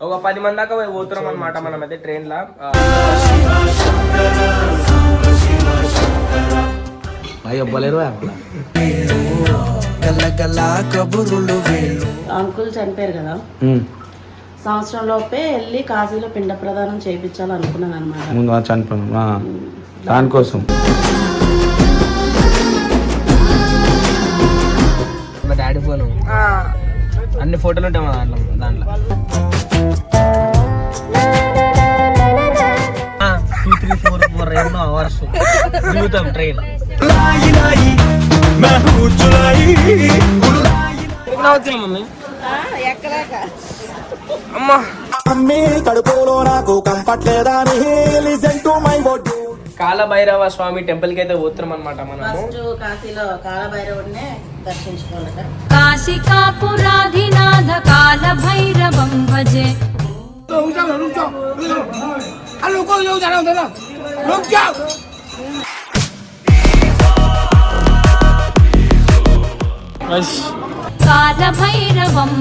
ఒక పది మంది దాకా పోతున్నాం అనమాట మనం అయితే ట్రైన్ లా. అంకుల్ చనిపోయారు కదా. సంవత్సరం లోపే వెళ్ళి కాశీలో పిండ ప్రదానం చేయించాలనుకున్నాను అనమాట ముందు చనిపోయాను. దానికోసం. మా డాడీ ఫోన్. అన్ని ఫోటోలు ఉంటాయి మా దాంట్లో దాంట్లో. టూ త్రీ ఫోర్ ఫోర్ ఎన్నో అవర్స్ దిగుతాం ట్రైన్ మమ్మీ? అమ్మా. అమ్మి కడుపులో నాకు కంఫర్ట్ లేదా listen to my word Kalabhairava Swamy టెంపుల్కి అయితే పోతున్నాం అనమాట మనం కాశీలో కాలభైరవుడినే దర్శించుకోవాలట. కాలభైరవం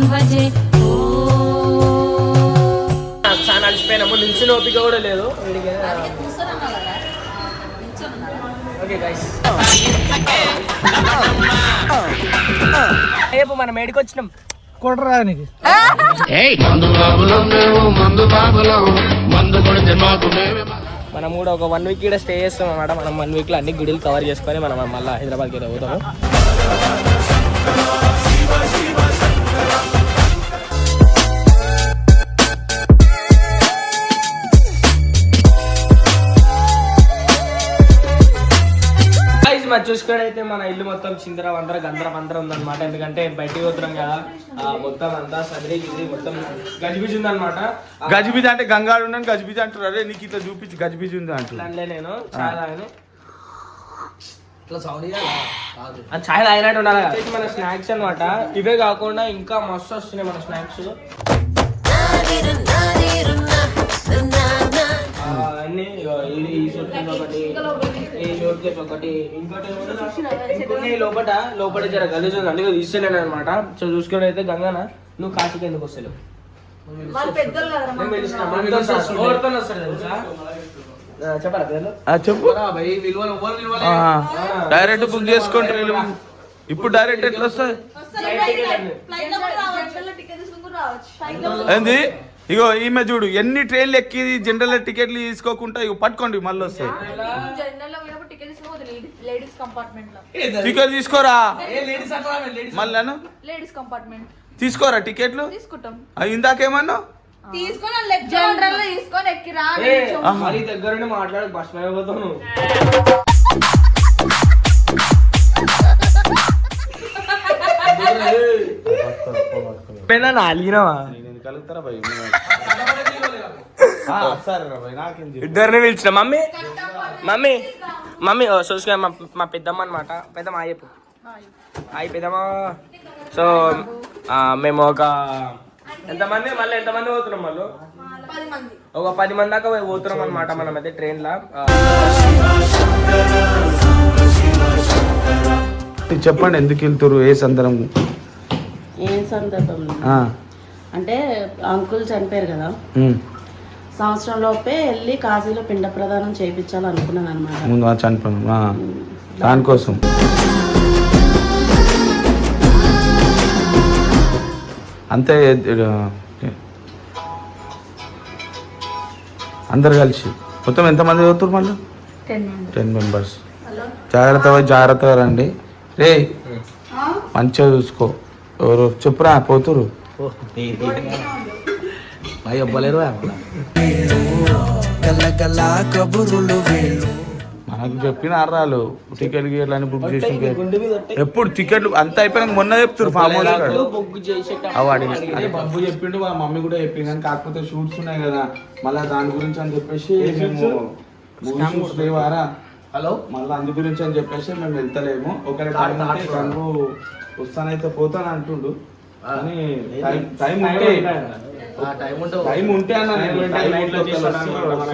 చాలా అలసిపోయినాము కూడా లేదు. ఓకే గైస్ రేపు మనం ఏడికి వచ్చినాం మందు బాబులం మేము మందు బాబులం. మందు కొడితే మాకు మేమే మనం కూడా ఒక వన్ వీక్ ఇక్కడ స్టే చేస్తాం అన్నమాట. మనం వన్ వీక్లో అన్ని గుడిలు కవర్ చేసుకొని మనం మళ్ళీ హైదరాబాద్కి అయితే పోతాము చూసుకున్నట్టయితే మన ఇల్లు మొత్తం చిందర వందర గందర వందర ఉందన్నమాట. ఎందుకంటే బయటికి పోతున్నాం కదా ఆ, మొత్తం అంతా సదిరి మొత్తం గజిబిజి ఉందన్నమాట. గజిబిజి అంటే గంగాడు ఉన్నాను గజిబిజి అంటారు అరే నీకు ఇట్లా చూపించి గజిబిజి ఉంది దానిలో నేను చాలా తాగినట్టు ఉండాలి మన స్నాక్స్ అన్నమాట. ఇవే కాకుండా ఇంకా మస్తు వస్తున్నాయి మన స్నాక్స్. ఈ- ఒకటి ఈ ఒకటి. ఇంకోటి ఇంకొన్ని లోపట లోపల జర గలీజ్ ఉంది. అందుకే తీస్తలేను అనమాట సో చూసుకుని అయితే గంగన నువ్వు కాశీకి ఎందుకు వస్తలేవు? చెప్పు. డైరెక్ట్ బుక్ చేసుకుంటారు ఇప్పుడు డైరెక్ట్ ఎట్లా వస్తాయి? ఏంది? ఇగో ఈమె చూడు ఎన్ని ట్రైన్లు ఎక్కి జనరల్ టికెట్లు తీసుకోకుండా ఇగో పట్టుకోండి మళ్ళీ వస్తాయి. లేడీస్ కంపార్ట్మెంట్లో టికెట్ తీసుకోరా? మళ్ళీ లేడీస్ కంపార్ట్మెంట్ తీసుకోరా టికెట్లు తీసుకుంటాం. ఇందాకేమన్నా తీసుకొని జనరల్ తీసుకొని ఎక్కిరా మాట్లాడు బస్ అలిగినావా? కలుగుతారా భయ్ ఇద్దరిని పిలిచిన. మమ్మీ మమ్మీ మమ్మీ ఓ చూసుకున్నా మా మా పెద్దమ్మ అనమాట పెద్దమ్మ చెప్పు. హాయ్ పెద్దమ్మ. సో మేము ఒక ఎంతమంది మళ్ళీ ఎంతమంది పోతున్నాం వాళ్ళు ఒక పది మంది దాకా పోతున్నాం అనమాట మనం అయితే ట్రైన్ లా ఆ, చెప్పండి ఎందుకు వెళ్తారు ఏ సందర్భం? ఏ సందర్భంలో? ఆ, అంటే అంకుల్ చనిపోయారు కదా. సంవత్సరం లోపే వెళ్ళి కాశీలో పిండ ప్రదానం చేయించాలనుకున్నాను అనమాట ముందు చనిపోయాను దానికోసం. అంతే అందరు కలిసి. మొత్తం ఎంతమంది చదువుతారు మళ్ళీ? టెన్ మెంబర్స్ జాగ్రత్త పోయి జాగ్రత్తగా రండి. రే మంచిగా చూసుకో. ఎవరు చెప్పురా పోతురు మనకు చెప్పిన అర్రాలు. టికెట్ గిట్లని బుక్ చేసి ఎప్పుడు టికెట్లు అంత అయిపోయినాక మొన్న చెప్తారు ఫామ్ హౌస్ అవి అడిగి బాబు చెప్పిండు వాళ్ళ మమ్మీ కూడా చెప్పింది. కానీ కాకపోతే షూట్స్ ఉన్నాయి కదా. మళ్ళీ దాని గురించి అని చెప్పేసి షూట్స్ లేవారా హలో? మళ్ళీ అందు గురించి అని చెప్పేసి మేము వెళ్తలేము. గంగు వస్తానైతే పోతాను అంటుండు. కానీ టైం- ఉంటే టైం అన్న.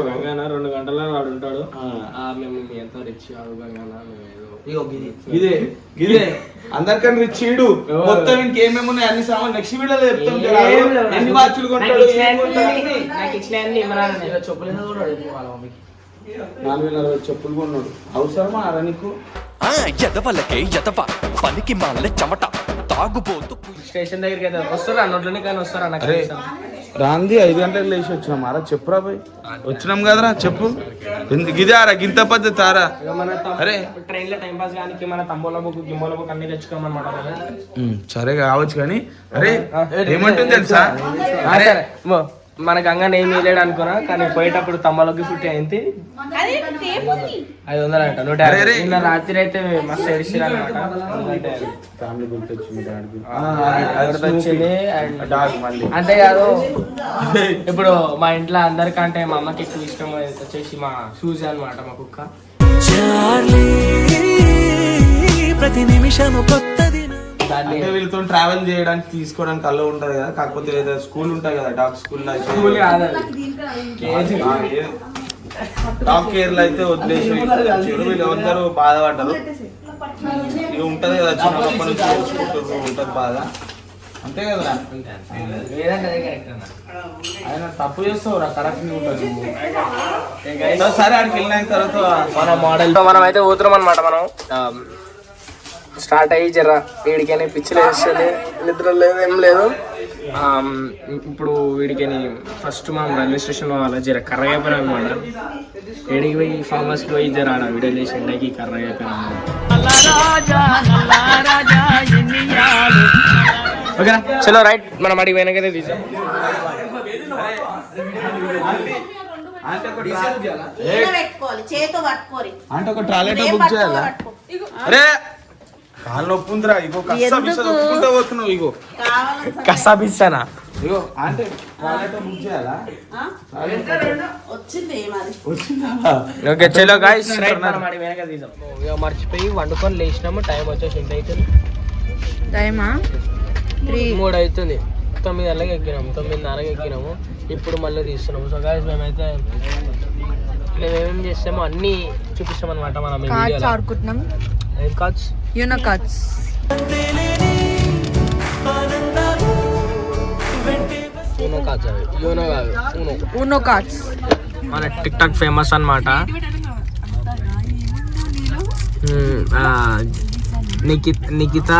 గంగాన రెండు గంటల వాడు ఉంటాడు. మేము ఎంత రిచ్ కాదు గంగాన ఇదే ఇదే అందరికన్నా చీడు ఎవరు? మొత్తం ఇంకేమేమి ఉన్నాయి అన్ని సామాన్ నెక్స్ట్ వీడియోలో చెప్తాం. ఎన్ని వాచ్లు నాకు కొంటాడు ఇచ్చిన నాలుగు వేల అరవై చెప్పులు కొన్నాడు. అవసరమా అరా నీకు? ఆ ఎదవలకే ఎదవ. పనికి మాల చెమట. తాగుబోతు స్టేషన్ దగ్గరికి అయితే వస్తారా? నోట్లోనే కానీ వస్తారా? నాకు అరే. రాంది ఐదు గంటలకు లేచి వచ్చినాం. అరా చెప్పురా పోయి. వచ్చినాం కదరా చెప్పు. ఎందుకు ఇదే ఆరా గింత పద్ధతి ఆరా ఇక మన అరే. ట్రైన్లో టైం పాస్ కానీ మన తమ్ముల బుక్ గిమ్మల బుక్ అన్ని తెచ్చుకోమన్నమాట. ఉమ్, సరే కావచ్చు కానీ అరే ఏమంటుంది తెలుసా? ఆ, మన గంగని ఏమి లేడు అనుకున్నా కానీ పోయేటప్పుడు తమ్మలోకి ఫిఫ్టీ అయింది. ఐదు వందలు అంట నూట యాభై. నిన్న రాత్రి అయితే మస్తు ఏడిచిరు అనమాట ఫ్యామిలీ గుర్తొచ్చింది డాడీకి. వచ్చింది అండ్ డాగ్ మళ్ళీ. అంతే కాదు ఇప్పుడు మా ఇంట్లో అందరికంటే మా అమ్మకి ఎక్కువ ఇష్టం వచ్చేసి మా షూజ్ అన్నమాట మా కుక్క. ప్రతి దాన్ని అంటే వీళ్ళతో ట్రావెల్ చేయడానికి తీసుకోవడానికి అల్లో ఉంటది కదా కాకపోతే ఏదో స్కూల్ ఉంటాయి కదా డాగ్ స్కూల్ స్కూల్. డాగ్ కేర్లో అయితే వదిలేసి. వీళ్ళు అందరూ బాధపడ్డారు ఇక ఉంటది కదా చిన్నప్పటి నుంచి తెలుసుకుంటారు ఉంటది బాధ అంతే కదా. ఆయన తప్పు చేస్తావు రా కరెక్ట్ ఉంటుంది నువ్వు సరే ఆడికి వెళ్ళిన తర్వాత మన మోడల్ మనం అయితే పోతున్నాం అనమాట మనం స్టార్ట్ అయ్యి జర వీడికని పిచ్చి వేస్తుంది నిద్ర లేదు ఏం లేదు. ఇప్పుడు వీడికని ఫస్ట్ మనం రైల్వే స్టేషన్ వాళ్ళ జర కర్రగా అయిపోయినాం అనమాట ఏడికి పోయి ఫామ్ హౌస్కి పోయి జర ఆడ వీడియో చేసి ఎండకి కర్రగా అయిపోయినాం ఓకేనా? చలో రైట్. మనం అడిగి పోయినాకైతే తీసాం పెట్టుకోవాలి చేతో పట్టుకోరి అంటే ఒక ట్రాలెట్ బుక్ చేయాలా? అరే! కాళ్ళు నొప్పి ఉందిరా ఇగో. కస్సా బిస్సా నొప్పుకుంటా పోతున్నావు ఇగో అంటే బుక్ చేయాలా? ఓకే చలో గాయ్స్ మర్చిపోయి వండుకొని లేచినాము టైం వచ్చేసి ఎంత అవుతుంది? టైమా? మూడు అవుతుంది తొమ్మిది గంటలకు ఎక్కినాము తొమ్మిదిన్నరకి ఎక్కినాము ఇప్పుడు మళ్ళీ తీస్తున్నాము. సో గాయస్ మేమైతే మేము చేస్తామో అన్నీ చూపిస్తాం అనమాట మనం ఈ కార్డ్స్ వీడియోలో. ఆడుకుంటున్నాం. ఏం cards Uno cards Uno cards అవి. యూనో కాదు యూనో ఊనో కార్డ్స్ మన టిక్ టాక్ ఫేమస్ అనమాట Nikhit Nikhita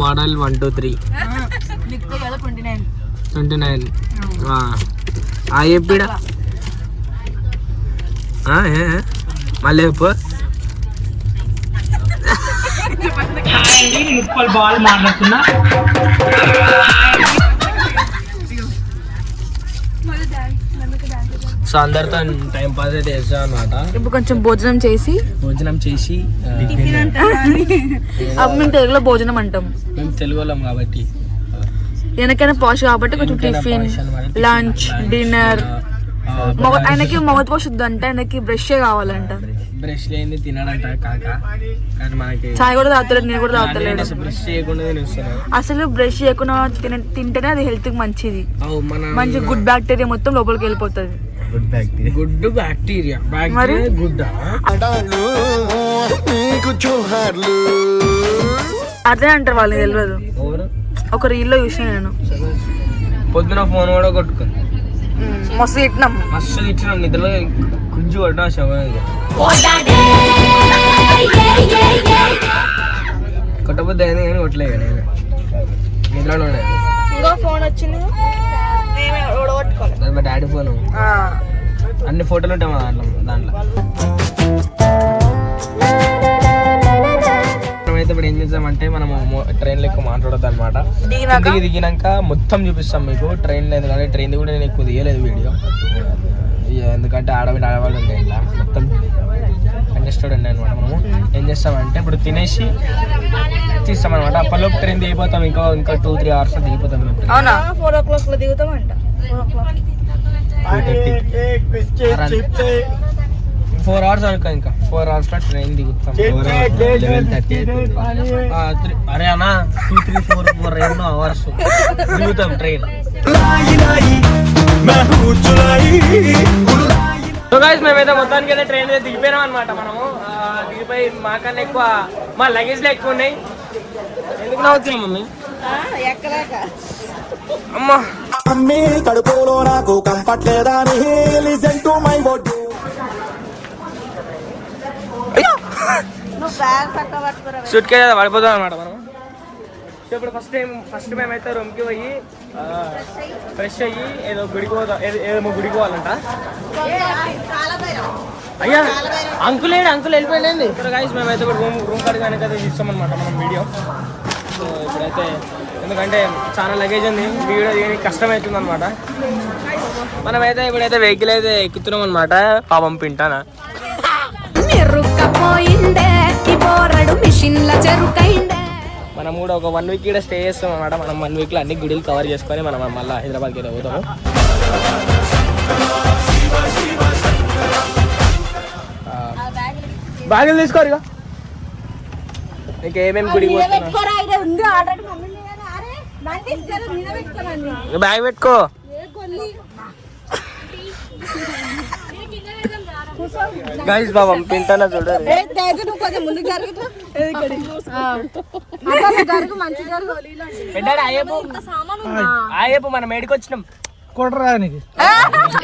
model one two three. Twenty nine ఆ చెప్పిడా మళ్ళీ చెప్పు. ముప్పల్ బాల్ మాట్లాడుతున్నా. సో అందరితో టైం పాస్ అయితే చేస్తాం అనమాట ఇప్పుడు కొంచెం భోజనం చేసి భోజనం చేసి మేము తెలుగులో భోజనం అంటాం. మేము తెలుగు వాళ్ళం కాబట్టి. వెనకైనా పాష్ కాబట్టి కొంచెం టిఫిన్. లంచ్ డిన్నర్ ఆయనకి మగత పాష్ వద్దు అంటే ఆయనకి బ్రష్ కావాలంట. బ్రష్ లేని తినడంట కాక. కానీ మనకి చాయ్ కూడా తాగుతలేడు నేను కూడా తాగుతలేడు అసలు బ్రష్ చేయకుండా అసలు బ్రష్ చేయకుండా తిన తింటేనే అది హెల్త్కి మంచిది. అవు మన మంచి గుడ్ బ్యాక్టీరియా మొత్తం లోపలికి వెళ్ళిపోతుంది. Good bacteria good bacteria good అదే అంటారు వాళ్ళకి తెలియదు ఒక రీల్లో చూసిన నేను. పొద్దున ఫోన్ కూడా కొట్టుకుంది. మస్తు తిట్టినాం. మస్తు ఇచ్చిన నిద్రలో గుంజు కొట్టిన శవం కొట్టబుద్ధి అయింది కానీ కొట్టలే ఇక నేను. నిద్రలో ఇంకో ఫోన్ వచ్చింది. మా డాడీ ఫోన్. అన్ని ఫోటోలు ఉంటాయి మా దాంట్లో దాంట్లో. ఇప్పుడు ఏం చేద్దామంటే మనం ట్రైన్ లెక్క మాట్లాడద్దు అనమాట దిగినాక? కిందికి దిగినాక మొత్తం చూపిస్తాం మీకు. ట్రైన్ లేదు కానీ ట్రైన్ కూడా నేను ఎక్కువ తీయలేదు వీడియో ఎందుకంటే ఆడవాళ్ళు ఆడవాళ్ళు ఉండే ఇలా మొత్తం కంజెస్టెడ్ ఉండే అనమాట మనము. ఏం చేస్తామంటే ఇప్పుడు తినేసి తీస్తామన్నమాట. అప్పటిలోపు ట్రైన్ దిగిపోతాం. ఇంకా ఇంకా టూ త్రీ అవర్స్ దిగిపోతాం అవునా? ఫోర్ ఓ క్లాక్లో క్లాక్ ఫోర్ అవర్స్ వరకు ఇంకా. ఫోర్ అవర్స్లో ట్రైన్ దిగుతాం. అరే అన్న టూ త్రీ ఫోర్ ఫోర్ రెండు అవర్స్ దిగుతాం ట్రైన్ సో గాయస్ మేమైతే మొత్తానికి అయితే ట్రైన్ అయితే దిగిపోయినాం అనమాట మనము. దిగిపోయి మాకన్నా ఎక్కువ మా లగేజ్లో ఎక్కువ ఉన్నాయి. ఎందుకు నవ్వుతున్నాం మమ్మీ? అమ్మా. కడుపులో నాకు కంఫర్ట్ లేదా సూట్ కేసు పడిపోతాం అనమాట మనం. సో ఇప్పుడు ఫస్ట్ టైం ఫస్ట్ మేము అయితే రూమ్కి పోయి ఫ్రెష్ అయ్యి ఏదో గుడికి పోదాం ఏదో గుడికి పోవాలంట. అయ్యా అంకుల్ ఏడు అంకుల్ వెళ్ళిపోయింది ఇప్పుడు గాయస్ మేమైతే ఇప్పుడు రూమ్ రూమ్ కాడికి కనుక అయితే తీస్తామన్నమాట మనం వీడియో. సో ఇప్పుడైతే ఎందుకంటే చాలా లగేజ్ ఉంది వీడియో తీయడానికి కష్టం అవుతుంది అనమాట మనమైతే ఇప్పుడైతే వెహికల్ అయితే ఎక్కుతున్నాం అనమాట పాపం పింటానా? మనం కూడా ఒక వన్ వీక్ ఇక్కడ స్టే చేస్తాం అనమాట మనం వన్ వీక్లో అన్ని గుడిలు కవర్ చేసుకొని మనం మళ్ళీ హైదరాబాద్కి అయితే పోతాము. బ్యాగులు తీసుకోరు ఇక ఇంకా ఏమేమి ఇక బ్యాగ్ పెట్టుకో. గైస్ బాబా మనం ఏడికి వచ్చినాం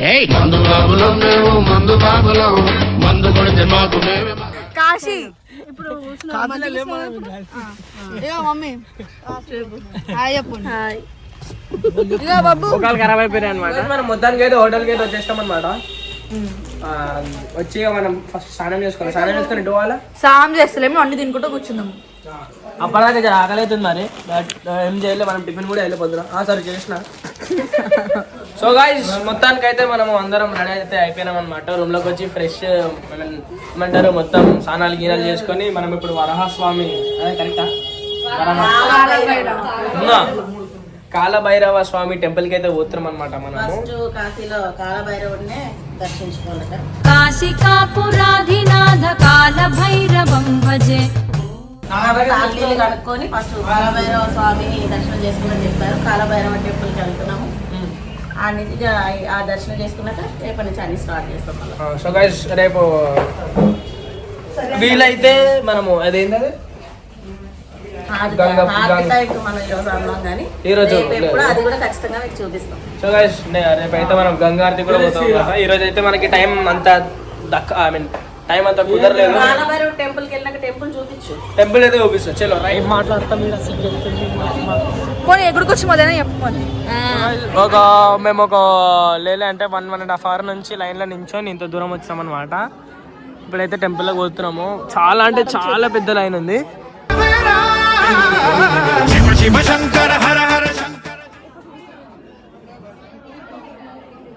ఏయ్ మందు బాబులం మేము మందు బాబులం. మందు కొడితే మాకు మేమే కాశీ. ముఖాలు ఖరాబ్ అయిపోయినాయి అనమాట మనం మొత్తానికి అయితే హోటల్కి అయితే వచ్చేస్తాం అనమాట వచ్చి మనం ఫస్ట్ స్నానం చేసుకోవాలి? స్నానం చేసుకొని ఇటు పోవాలా? సాం చేస్తలేము అన్ని తినుకుంటూ కూర్చుందాము అప్పటిదాకా జర ఆకలి అవుతుంది మరి బట్ ఏం చేయలేదు మనం టిఫిన్ కూడా వెళ్ళిపోతున్నాం ఆ సరే చేసిన. సో గాయస్ మొత్తానికి అయితే మనం అందరం రెడీ అయితే అయిపోయినాం అనమాట రూమ్లోకి వచ్చి ఫ్రెష్ ఏమంటారు మొత్తం స్నానాలు గీనాలు చేసుకొని మనం ఇప్పుడు వరహస్వామి అదే కరెక్టా కాలభైరవ. స్వామి టెంపుల్కి అయితే పోతున్నాం అనమాట మనము. ఫస్ట్ కాశీలో కాలభైరవుడినే దర్శించుకోవాలట. కాశికాపురాధినాథ కాల భైరవం భజే కాళ్ళీలు కడుక్కొని ఫస్ట్ కాలభైరవ స్వామిని దర్శనం చేసుకోమని చెప్పారు. కాలభైరవ టెంపుల్కి వెళ్తున్నాము. ఆ ఇక ఆ దర్శనం చేసుకున్నాక రేపటి నుంచి అన్ని స్టార్ట్ చేస్తాం మళ్ళీ. సో గైస్ రేపు వీలైతే మనము అదేంటి అది గంగ- గంగ- ఇంకా మనం ఈరోజు అన్నాం కానీ ఈ రోజు సో గైస్ మనం గంగారతి కూడా పోతాం కదా. ఈ రోజు అయితే మనకి టైం అంత దక్క ఐ మీన్ టైం అంత కుదరలేదు. వెళ్ళినాక టెంపుల్ చూపించు. టెంపుల్ అయితే చూపిస్తాం. చలో రైట్. మాట్లాడతాం పోనీ ఎక్కడికి వచ్చి మొదలైనా చెప్పమని ఒక మేము ఒక లేలే అంటే one one and half hour నుంచి లైన్లో నించొని ఇంత దూరం వచ్చామన్నమాట ఇప్పుడైతే టెంపుల్లోకి పోతున్నాము. చాలా అంటే చాలా పెద్ద లైన్ ఉంది.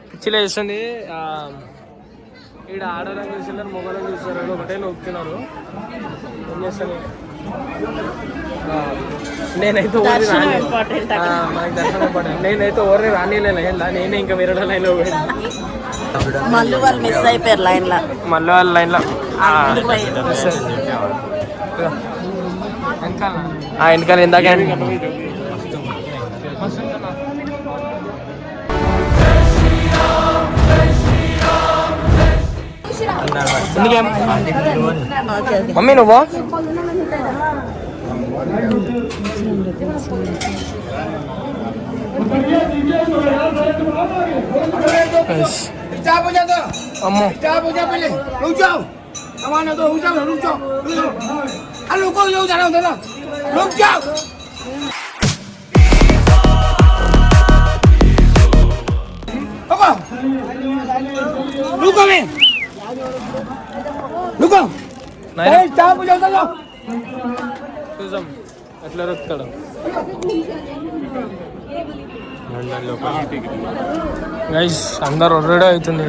పిచ్చిలో వేస్తుంది ఈడ ఆడవాళ్ళని చూస్తున్నారు మొగలను చూస్తున్నారు ఒకటే నొక్కుతున్నారు ఏం చేస్తారు? ఆ, నేనైతే ఓరి మనకి దర్శనం ఇంపార్టెంట్ నేనైతే ఓరి రానిలే లైన్లో నేనే ఇంకా వేరే లైన్లో పోయాను. మళ్ళీ వాళ్ళు మిస్ అయిపోయారు లైన్లో మళ్ళీ వాళ్ళ లైన్లో. వెనకాల. ఇందాక. ఎందుకేం? మమ్మీ నువ్వు? అమ్మో. నాయనా. చూద్దాం ఎట్లా రొక్కుతాడు గైస్ అందరు రెడీ అవుతుంది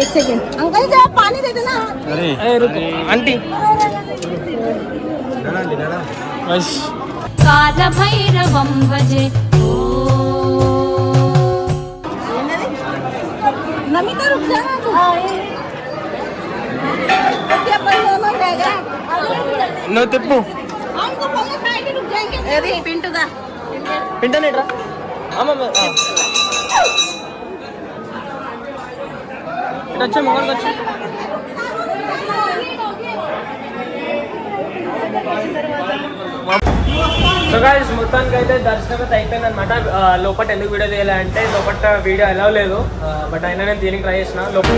एक सेकेंड अंकल जरा पानी दे देना. अरे रुको. आंटी. बस. काल भैरवम बजे नमिता रुक जाना तू. क्या परिवार में रहेगा नो टिप्पू हमको पहले फ्राइडे रुक जाएँगे अरे पिंटू का पिंटू नेटरा हम हम వచ్చా వచ్చి సో గాయస్ మొత్తానికి అయితే దర్శనం అయితే అయిపోయింది అనమాట లోపల ఎందుకు వీడియో చేయాలంటే లోపల వీడియో ఎలా లేదు. బట్ అయినా నేను దీనికి ట్రై చేసిన. లోపల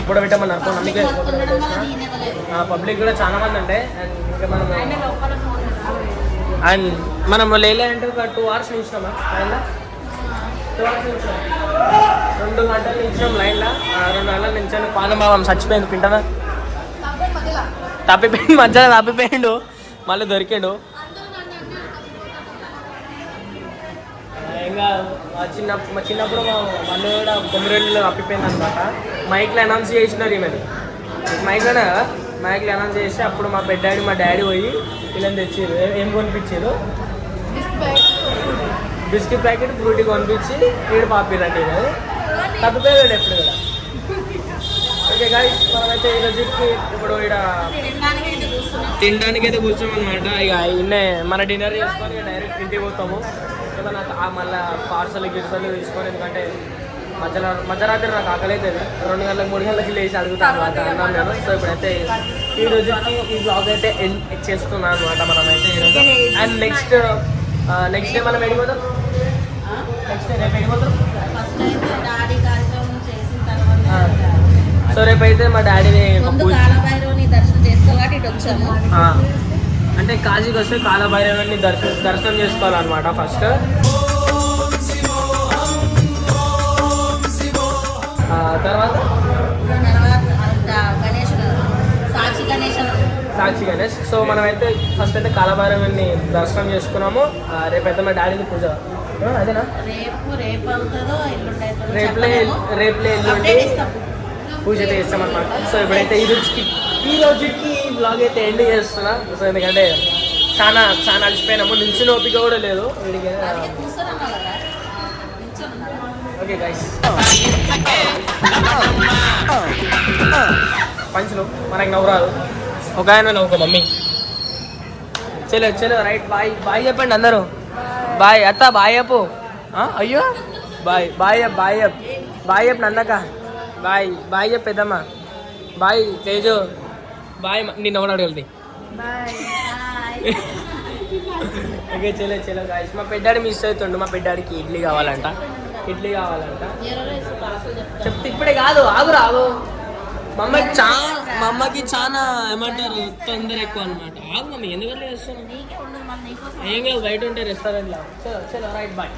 ఇప్పుడు పెట్టమన్నారు ఫోన్ అందుకే పబ్లిక్ కూడా చాలా మంది ఉంటే అండ్ ఇంకా మనం అండ్ మనం లేలే అంటే ఒక టూ అవర్స్ నిలిచినామా రెండు గంటలు నిలిచినాం లైన్లో రెండు గంటల నిలిచాను పాదం చచ్చిపోయింది పింటనా తప్పిపోయింది మధ్యలో తప్పిపోయిండు మళ్ళీ దొరికాడు. ఇంకా మా చిన్న మా చిన్నప్పుడు మా మళ్ళీ కూడా కొమ్మిరెడ్డిలో తప్పిపోయింది అనమాట మైక్లో అనౌన్స్ చేసినారు ఈమెది మైక్లోనే కదా? మైక్లో అనౌన్స్ చేసి అప్పుడు మా పెద్ద డాడీ మా డాడీ పోయి వీళ్ళని తెచ్చారు. ఏం కొనిపించారు? బిస్కెట్ ప్యాకెట్ ఫ్రూటీ కొనిపించి వీడు పాపిరండి తప్పిపోయాడు ఎప్పుడు కూడా ఓకే గాయస్ మనమైతే ఈ రోజుకి ఇప్పుడు ఇక్కడ తినడానికి అయితే కూర్చోమన్నమాట. ఇక ఇన్నే మన డిన్నర్ చేసుకొని డైరెక్ట్ ఇంటికి పోతాము. ఏమన్నా ఆ మళ్ళీ పార్సల్ గిర్సలు తీసుకొని ఎందుకంటే మధ్యలో మధ్యరాత్రి నాకు ఆకలి అవుతుంది రెండు గంటలకు మూడు గంటలకి లేచి అడుగుతాను అన్నాను నేను. సో ఇప్పుడైతే ఈ రోజు ఈ బ్లాగ్ అయితే ఎండ్ చేస్తున్నాను అనమాట మనమైతే ఈరోజు. అండ్ నెక్స్ట్ నెక్స్ట్ డే మనం వెళ్ళిపోతాం సో రేపైతే మా డాడీని అంటే కాశీకి వస్తే కాలభైరవుని దర్శనం దర్శనం చేసుకోవాలన్నమాట ఫస్ట్. తర్వాత? సాక్షి గణేష్. సో మనమైతే ఫస్ట్ అయితే కాలభైరవుని దర్శనం చేసుకున్నాము. రేపైతే మా డాడీని పూజ. రేపు రేపు అవుతుందో రేపులే. రేపులే ఎల్లుండి పూజ అయితే చేస్తామన్నమాట. సో ఇప్పుడైతే ఈ రోజుకి ఈ రోజుకి బ్లాగ్ అయితే ఎండ్ చేస్తున్నా. సో ఎందుకంటే చాలా చాలా అలసిపోయినాము నుంచి ఓపిక కూడా లేదు. వీడికి నిల్చొని. ఓకే గైస్ పంచులు మనకి నవ్వురాదు. ఒక ఆయన ఒక మమ్మీ. చలో చలో రైట్ బాయ్ బాయ్ చెప్పండి అందరూ. బాయ్ అత్త బాయ్ చెప్పు ఆ, అయ్యో. బాయ్ బాయ్ చెప్పు బాయ్ చెప్పు బాయ్ చెప్పు నందక. బాయ్ బాయ్ చెప్పు పెద్దమ్మ. బాయ్ తేజు. బాయ్ నిన్న కూడా అడగలది. ఓకే చలో చలో గాయస్ మా పెద్దాడి మిస్ అవుతుండు. మా పెద్దాడికి ఇడ్లీ కావాలంట. ఇడ్లీ కావాలంట. చెప్తే ఇప్పుడే కాదు. ఆగు. రాదు మా అమ్మకి చా మా అమ్మకి చాలా ఏమంటారు తొందర ఎక్కువ అనమాట ఆగు మమ్మీ ఎందుకంటే చేస్తాను నీకే ఉండదు మళ్ళీ నీకోసం ఏం కాదు బయట ఉంటే రెస్టారెంట్లో చలో చలో రైట్ బాయ్